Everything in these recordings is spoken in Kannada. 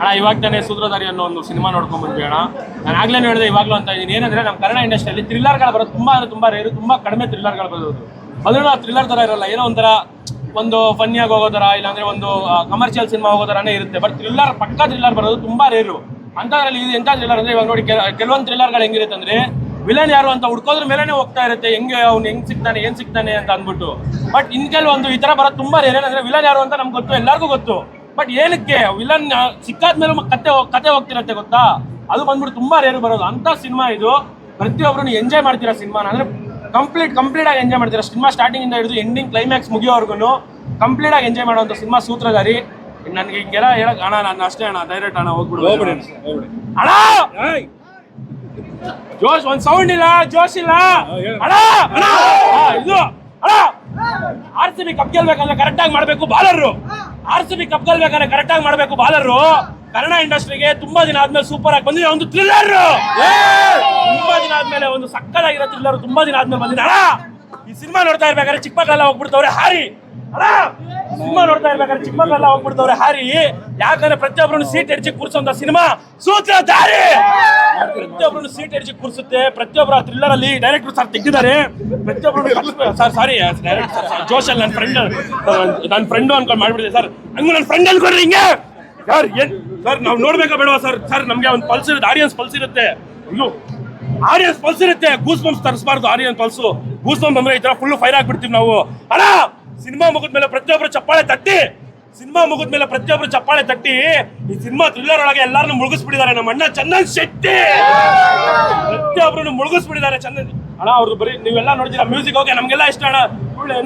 ಅಣ್ಣ, ಇವಾಗ ತಾನೇ ಸೂತ್ರಧಾರಿ ಅನ್ನೋ ಒಂದು ಸಿನಿಮಾ ನೋಡ್ಕೊಂಡು ಬಂದ್ವಿ ಅಣ್ಣ. ನಾನು ಆಗ್ಲೇ ಹೇಳಿದೆ ಇವಾಗ್ಲೂ ಅಂತ ಇದ್ದೀನಿ. ಏನಂದ್ರೆ ನಮ್ಮ ಕನ್ನಡ ಇಂಡಸ್ಟ್ರಿಯಲ್ಲಿ ಥ್ರಿಲ್ಲರ್ಗಳು ಬರೋದು ತುಂಬಾ ಅಂದ್ರೆ ತುಂಬಾ ರೇರು ತುಂಬಾ ಕಡಿಮೆ ಥ್ರಿಲ್ಲರ್ಗಳು ಬರೋದು. ಅದ್ರೂ ಆ ಥ್ರಿಲ್ಲರ್ ಥರ ಇರಲ್ಲ, ಏನೋ ಒಂಥರ ಒಂದು ಫನ್ನಿಯಾಗಿ ಹೋಗೋ ಥರ ಇಲ್ಲಾಂದ್ರೆ ಒಂದು ಕಮರ್ಷಿಯಲ್ ಸಿನಿಮಾ ಹೋಗೋ ಥರನೇ ಇರುತ್ತೆ. ಬಟ್ ಥ್ರಿಲ್ಲರ್ ಪಕ್ಕ ಥ್ರಿಲ್ಲರ್ ಬರೋದು ತುಂಬಾ ರೇರು ಅಂಥದ್ರಲ್ಲಿ ಇದು ಎಂಥ ಥ್ರಿಲ್ಲರ್ ಅಂದ್ರೆ ಇವಾಗ ನೋಡಿ, ಕೆಲ- ಕೆಲವೊಂದು ಥ್ರಿಲ್ಲರ್ಗಳು ಹೆಂಗಿರುತ್ತೆ ಅಂದರೆ ವಿಲನ್ ಯಾರು ಅಂತ ಹುಡ್ಕೋದ್ರ ಮೇಲೇ ಹೋಗ್ತಾ ಇರುತ್ತೆ, ಹೆಂಗೆ ಅವ್ನು ಹೆಂಗ್ ಸಿಗ್ತಾನೆ, ಏನು ಸಿಗ್ತಾನೆ ಅಂತ ಅಂದ್ಬಿಟ್ಟು. ಬಟ್ ಇನ್ ಕೆಲವೊಂದು ಈ ತರ ಬರೋದು ತುಂಬಾ ರೇರ್ ಏನಂದ್ರೆ ವಿಲನ್ ಯಾರು ಅಂತ ನಮ್ಗೆ ಗೊತ್ತು, ಎಲ್ಲರಿಗೂ ಗೊತ್ತು. ಬಟ್ ಏನಕ್ಕೆ? ವಿಲನ್ ಸಿಕ್ಕಾದ್ಮೇಲೆ ಕತೆ ಕತೆ ಹೋಗ್ತಿರತ್ತೆ ಗೊತ್ತಾ? ಅದು ಬಂದ್ಬಿಟ್ಟು ತುಂಬಾ ರೇರು ಬರೋದು. ಅಂತ ಸಿನಿಮಾ ಇದು. ಪ್ರತಿಯೊಬ್ಬರು ಎಂಜಾಯ್ ಮಾಡ್ತೀರಾ ಸಿನಿಮಾನ ಅಂದ್ರೆ ಕಂಪ್ಲೀಟ್ ಕಂಪ್ಲೀಟ್ ಆಗಿ ಎಂಜಾಯ್ ಮಾಡ್ತೀರಾ? ಸಿನಿಮಾ ಸ್ಟಾರ್ಟಿಂಗ್ ಇಂದ ಹಿಡಿದು ಎಂಡಿಂಗ್ ಕ್ಲೈಮ್ಯಾಕ್ಸ್ ಮುಗಿಯೋವರೆಗೂ ಕಂಪ್ಲೀಟ್ ಆಗಿ ಎಂಜಾಯ್ ಮಾಡುವಂತ ಸಿನಿಮಾ ಸೂತ್ರಧಾರಿ. ನನ್ಗೆ ಹಿಂಗೆಲ್ಲ ಹೇಳಕ್ ಅಣ್ಣ ನಾನು ಅಷ್ಟೇ ಅಣ್ಣ. ಡೈರೆಕ್ಟ್ ಅಣ್ಣ ಹೋಗ್ಬಿಡು. ಅಣ್ಣ! ಜೋಶ್ ಒಂದ್ ಸೌಂಡ್ ಇಲ್ಲ. ಜೋಶ್ ಇಲ್ಲ. ಅಣ್ಣ! ಇದು. ಅಣ್ಣ! ಆರ್ ಸಿ ಬಿ ಕಪ್ ಗೆಲ್ಬೇಕಂದ್ರೆ ಕರೆಕ್ಟ್ ಆಗಿ ಮಾಡ್ಬೇಕು bowler R C B cup ಗೆಲ್ಬೇಕಂದ್ರೆ correct ಆಗಿ ಮಾಡ್ಬೇಕು ಬಾಲರ್ ಕನ್ನಡ ಇಂಡಸ್ಟ್ರಿಗೆ ತುಂಬಾ ದಿನ ಆದ್ಮೇಲೆ ಸೂಪರ್ ಆಗಿ ಬಂದಿದೆ ಒಂದು ಥ್ರಿಲ್ಲರ್ ತುಂಬಾ ದಿನ ಆದ್ಮೇಲೆ ಒಂದು ಸಕ್ಕದಾಗಿರೋ ಥ್ರಿಲ್ಲರ್ ತುಂಬಾ ದಿನ ಆದ್ಮೇಲೆ ಬಂದಿದೆ. ಈ ಸಿನಿಮಾ ನೋಡ್ತಾ ಇರ್ಬೇಕಾದ್ರೆ ಚಿಕ್ಕ ಮಕ್ಕಳೆಲ್ಲ ಹೋಗ್ಬಿಡ್ತವ್ರೆ ಹಾರಿ. ಸಿನಿಮಾ ನೋಡ್ತಾ ಇರ್ಬೇಕಾದ್ರೆ ಚಿಕ್ಕಮಕ್ಕಳೆಲ್ಲ ಹೋಗ್ಬಿಡ್ತವ್ರೆ ಹಾರಿ. ಯಾಕಂದ್ರೆ ಪ್ರತಿಯೊಬ್ಬರನ್ನು ಸೀಟ್ ಎಡ್ಜಿ ಕೂರಿಸುವಂತ ಸಿನಿಮಾ ಸೂತ್ರಧಾರಿ ಪ್ರತಿಯೊಬ್ಬರನ್ನು ಸೀಟ್ ಎಡ್ಜಿ ಕೂರಿಸುತ್ತೆ ಪ್ರತಿಯೊಬ್ಬರ ಥ್ರಿಲ್ಲರ್ ಅಲ್ಲಿ ಡೈರೆಕ್ಟರ್ ಸರ್ ತೆಗ್ದಿದ್ದಾರೆ. ಪ್ರತಿಯೊಬ್ಬರು ಸರ್ ಸಾರಿ ಡೈರೆಕ್ಟರ್ ಸರ್ ಜೋಶಲ್ ನನ್ನ ಫ್ರೆಂಡ್ ನನ್ನ ಫ್ರೆಂಡು ಅನ್ಕೊಂಡು ಮಾಡ್ಬಿಡಿದೆ ಸರ್ ಹಂಗೂ ನನ್ನ ಫ್ರೆಂಡ್ ಅನ್ಕೊಡ್ರಿ ಹಿಂಗೆ. ಸರ್ ಏನ್ ಸರ್ ನಾವು ನೋಡ್ಬೇಕಾ ಬೇಡವಾ ಸರ್ ಸರ್ ನಮ್ಗೆ ಒಂದು ಪಲ್ಸ್ ಇರುತ್ತೆ ಆಡಿಯನ್ಸ್ ಪಲ್ಸ್ ಇರುತ್ತೆ. ಅಯ್ಯೋ ಆಡಿಯನ್ಸ್ ಪಲ್ಸ್ ಇರುತ್ತೆ. ಗೂಸ್ ಬಂಪ್ಸ್ ತರಿಸಬಾರ್ದು ಆಡಿಯನ್ಸ್ ಪಲ್ಸು ಗೂಸ್ ಬಂಪ್ ಅಂದ್ರೆ ಈ ತರ ಫುಲ್ ಫೈರ್ ಆಗ್ಬಿಡ್ತೀವಿ ನಾವು. ಅಣ್ಣ ಸಿನಿಮಾ ಮುಗಿದ ಮೇಲೆ ಪ್ರತಿಯೊಬ್ಬರು ಚಪ್ಪಾಳೆ ತಟ್ಟಿ ಸಿನಿಮಾ ಮುಗಿದ ಮೇಲೆ ಪ್ರತಿಯೊಬ್ಬರು ಚಪ್ಪಾಳೆ ತಟ್ಟಿ ಈ ಸಿನಿಮಾ ಥ್ರಿಲ್ಲರ್ ಒಳಗೆ ಎಲ್ಲರನ್ನು ಮುಳುಗಿಸ್ಬಿಟ್ಟಿದ್ದಾರೆ ನಮ್ಮ ಅಣ್ಣ ಚಂದನ್ ಶೆಟ್ಟಿ. ಪ್ರತಿಯೊಬ್ಬರನ್ನು ಮುಳುಗಿಸ್ಬಿಟ್ಟಿದ್ದಾರೆ ಚಂದನ್. ಅಣ್ಣ ಅವ್ರದ್ದು ಬರೀ ನೀವೆಲ್ಲ ನೋಡ್ತೀರಾ ಮ್ಯೂಸಿಕ್ ಓಕೆ ನಮಗೆಲ್ಲ ಇಷ್ಟ ಅಣ್ಣ.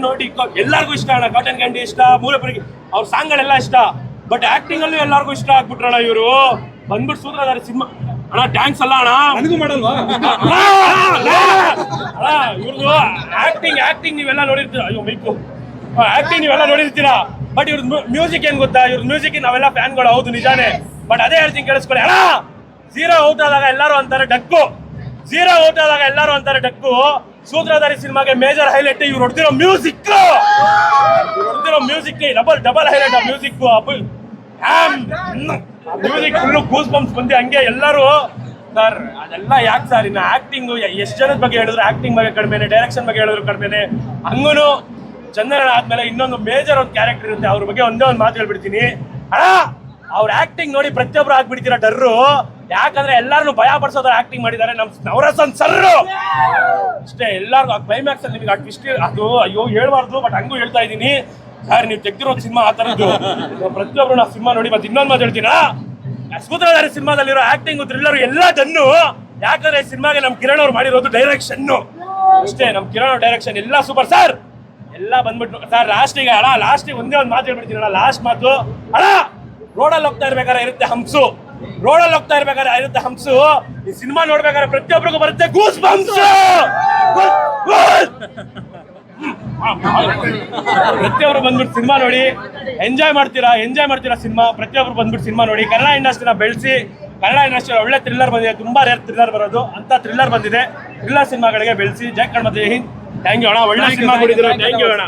ನೋಡಿ ಎಲ್ಲರಿಗೂ ಇಷ್ಟ ಅಣ್ಣ. ಕಾಟನ್ ಕ್ಯಾಂಡಿ ಇಷ್ಟ ಮೂಲೆಪುರಿಗೆ ಅವ್ರ ಸಾಂಗ್ಗಳೆಲ್ಲ ಇಷ್ಟ. ಬಟ್ ಆಕ್ಟಿಂಗ್ ಅಲ್ಲೂ ಎಲ್ಲರಿಗೂ ಇಷ್ಟ ಆಗ್ಬಿಟ್ರಣ್ಣ ಇವರು. ಬಂದ್ಬಿಟ್ಟು ಸೂತ್ರಧಾರಿ ಸಿನಿಮಾ. ಅಣ್ಣ ಟ್ಯಾಂಕ್ಸ್ ಅಲ್ಲ ಅಣ್ಣ. ನನಗೂ ಮಾಡಲ್ವಾ? ಇವ್ರದ್ದು ಆಕ್ಟಿಂಗ್ ಆಕ್ಟಿಂಗ್ ನೀವೆಲ್ಲ ನೋಡಿರ್ತೀರಾ. ಅಯ್ಯೋ ಮೈಕು. ಆಕ್ಟಿಂಗ್ ನೀವೆಲ್ಲ ನೋಡಿರ್ತೀರಾ? ಬಟ್ ಇವ್ರದ್ದು ಮ್ಯೂಸಿಕ್ ಏನ್ ಗೊತ್ತಾ? ಇವ್ರ ಮ್ಯೂಸಿಕ್ ನಾವೆಲ್ಲ ಫ್ಯಾನ್ಗಳು ಹೌದು, ನಿಜಾನೇ. ಬಟ್ ಅದೇ ಹೇಳ್ತೀನಿ, ಕೇಳಿಸ್ಕೊಳ್ಳಿ. ಅಣ್ಣ! ಝೀರೋ ಔಟ್ ಆದಾಗ ಎಲ್ಲರೂ ಅಂತಾರೆ ಡಕ್ಕು ಝೀರೋ ಔಟ್ ಆದಾಗ ಎಲ್ಲರೂ ಅಂತಾರೆ ಡಕ್ಕು ಸೂತ್ರಧಾರಿ ಸಿನಿಮಾಗೆ ಮೇಜರ್ ಹೈಲೈಟ್ ಇವ್ರು ಹೊಡೆದಿರೋ ಮ್ಯೂಸಿಕ್ ಇವ್ರು ಹೊಡೆದಿರೋ ಮ್ಯೂಸಿಕ್ ಡಬಲ್ ಡಬಲ್ ಹೈಲೈಟ್ ಆ music music full goose bumps ಬಂದು ಹಂಗೆ ಎಲ್ಲರೂ. ಸರ್ ಅದೆಲ್ಲ ಯಾಕೆ ಸರ್ ಇನ್ನು ಆಕ್ಟಿಂಗ್ ಎಷ್ಟು ಜನದ ಬಗ್ಗೆ ಹೇಳಿದ್ರು? ಆಕ್ಟಿಂಗ್ ಬಗ್ಗೆ ಕಡಿಮೆನೆ ಡೈರೆಕ್ಷನ್ ಬಗ್ಗೆ ಹೇಳಿದ್ರು ಕಡಿಮೆನೆ. ಹಂಗೂ ಚಂದ್ರನ ಆದ್ಮೇಲೆ ಇನ್ನೊಂದು ಮೇಜರ್ ಒಂದು ಕ್ಯಾರೆಕ್ಟರ್ ಇರುತ್ತೆ. ಅವ್ರ ಬಗ್ಗೆ ಒಂದೇ ಒಂದು ಮಾತು ಹೇಳ್ಬಿಡ್ತೀನಿ. ಅವ್ರ ಆಕ್ಟಿಂಗ್ ನೋಡಿ ಪ್ರತಿಯೊಬ್ರು ಆಗ್ಬಿಡ್ತೀರಾ ಡರ್ರು? ಯಾಕಂದ್ರೆ ಎಲ್ಲಾರು ಭಯ ಪಡಿಸೋದ್ರ ಆಕ್ಟಿಂಗ್ ಮಾಡಿದ್ದಾರೆ ನಮ್ ನವರಸನ್ ಸರ್ರು. ಅಷ್ಟೇ, ಎಲ್ಲಾರ್ಗು ಆ ಕ್ಲೈಮ್ಯಾಕ್ಸ್ ಅಲ್ಲಿ ನಿಮಗೆ ಆ ಟ್ವಿಸ್ಟ್ ಅದು ಅಯ್ಯೋ, ಹೇಳ್ಬಾರ್ದು ಬಟ್ ಹಂಗೂ ಹೇಳ್ತಾ ಇದ್ದೀನಿ. ಸರ್ ನೀವು ತೆಗ್ದಿರೋ ಸಿನಿಮಾ ಆ ಥರದ್ದು. ಪ್ರತಿಯೊಬ್ರು ನಾವು ಸಿನಿಮಾ ನೋಡಿ ಮತ್ತೆ ಇನ್ನೊಂದು ಮಾತು ಹೇಳ್ತೀನಾ? ಸೂತ್ರಧಾರಿ ಸಿನಿಮಾದಲ್ಲಿರೋ ಆಕ್ಟಿಂಗ್ ಥ್ರಿಲ್ಲರ್ ಎಲ್ಲ ಜನ್ನು ಯಾಕಂದ್ರೆ ಸಿನಿಮಾಗೆ ನಮ್ಮ ಕಿರಣ್ ಅವ್ರು ಮಾಡಿರೋದು ಡೈರೆಕ್ಷನ್ ಅಷ್ಟೇ ನಮ್ಮ ಕಿರಣ್ ಡೈರೆಕ್ಷನ್ ಎಲ್ಲ ಸೂಪರ್ ಸರ್ ಎಲ್ಲ ಬಂದ್ಬಿಟ್ಟು ಸರ್ ಲಾಸ್ಟಿಗೆ ಅಣ್ಣ ಲಾಸ್ಟಿಗೆ ಒಂದೇ ಒಂದು ಮಾತು ಹೇಳ್ಬಿಡ್ತೀನಿ ಲಾಸ್ಟ್ ಮಾತು. ಅಣ್ಣ ರೋಡಲ್ಲಿ ಹೋಗ್ತಾ ಇರ್ಬೇಕಾದ್ರೆ ಇರುತ್ತೆ ಹಂಸು ರೋಡಲ್ಲಿ ಹೋಗ್ತಾ ಇರ್ಬೇಕಾದ್ರೆ ಇರುತ್ತೆ ಹಂಸು ಈ ಸಿನಿಮಾ ನೋಡ್ಬೇಕಾದ್ರೆ ಪ್ರತಿಯೊಬ್ಬರಿಗೂ ಬರುತ್ತೆ ಗೂಸ್ ಬಂಪ್ಸ್ ಪ್ರತಿಯೊಬ್ರು ಬಂದ್ಬಿಟ್ಟು ಸಿನಿಮಾ ನೋಡಿ. ಎಂಜಾಯ್ ಮಾಡ್ತೀರಾ? ಎಂಜಾಯ್ ಮಾಡ್ತೀರಾ ಸಿನಿಮಾ ಪ್ರತಿಯೊಬ್ರು ಬಂದ್ಬಿಟ್ಟು ಸಿನಿಮಾ ನೋಡಿ. ಕನ್ನಡ ಇಂಡಸ್ಟ್ರಿನ ಬೆಳೆಸಿ, ಕನ್ನಡ ಇಂಡಸ್ಟ್ರಿ ಒಳ್ಳೆ ಥ್ರಿಲ್ಲರ್ ಬಂದಿದೆ. ತುಂಬಾ ರೇರ್ ಥ್ರಿಲ್ಲರ್ ಬರೋದು. ಅಂತ ಥ್ರಿಲ್ಲರ್ ಬಂದಿದೆ. ಥ್ರಿಲ್ಲರ್ ಸಿನಿಮಾಗಳಿಗೆ ಬೆಳೆಸಿ. ಜೈ ಕಣ್ಮತ್ತೆ ಹಿಂದ್. ಥ್ಯಾಂಕ್ ಯು ಅಣ್ಣ ಒಳ್ಳೆ ಸಿನಿಮಾ ಕೊಡಿದ್ರು ಥ್ಯಾಂಕ್ ಯು ಅಣ್ಣ.